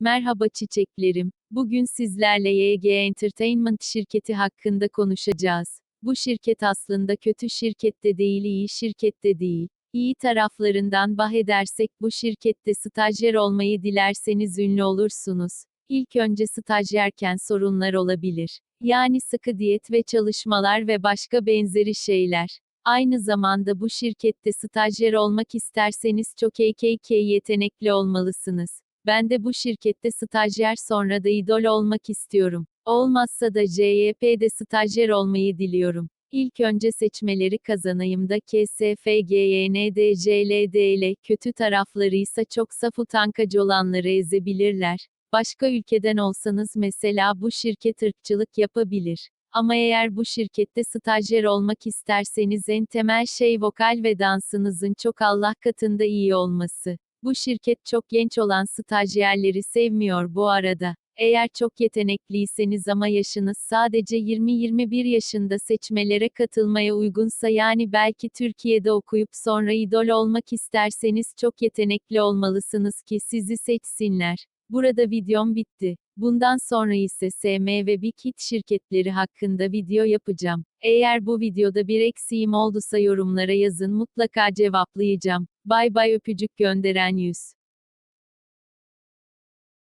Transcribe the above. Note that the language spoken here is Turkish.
Merhaba çiçeklerim. Bugün sizlerle YG Entertainment şirketi hakkında konuşacağız. Bu şirket aslında kötü şirkette değil, iyi şirkette değil. İyi taraflarından bahedersek bu şirkette stajyer olmayı dilerseniz ünlü olursunuz. İlk önce stajyerken sorunlar olabilir. Yani sıkı diyet ve çalışmalar ve başka benzeri şeyler. Aynı zamanda bu şirkette stajyer olmak isterseniz çok EKK yetenekli olmalısınız. Ben de bu şirkette stajyer sonra da idol olmak istiyorum. Olmazsa da JYP'de stajyer olmayı diliyorum. İlk önce seçmeleri kazanayım da KSFGYNDJLDL kötü taraflarıysa çok saf utankacı olanları ezebilirler. Başka ülkeden olsanız mesela bu şirket ırkçılık yapabilir. Ama eğer bu şirkette stajyer olmak isterseniz en temel şey vokal ve dansınızın çok Allah katında iyi olması. Bu şirket çok genç olan stajyerleri sevmiyor bu arada. Eğer çok yetenekliyseniz ama yaşınız sadece 20-21 yaşında seçmelere katılmaya uygunsa yani belki Türkiye'de okuyup sonra idol olmak isterseniz çok yetenekli olmalısınız ki sizi seçsinler. Burada videom bitti. Bundan sonra ise SM ve Big Hit şirketleri hakkında video yapacağım. Eğer bu videoda bir eksiğim olduysa yorumlara yazın mutlaka cevaplayacağım. Bay bay öpücük gönderen yüz.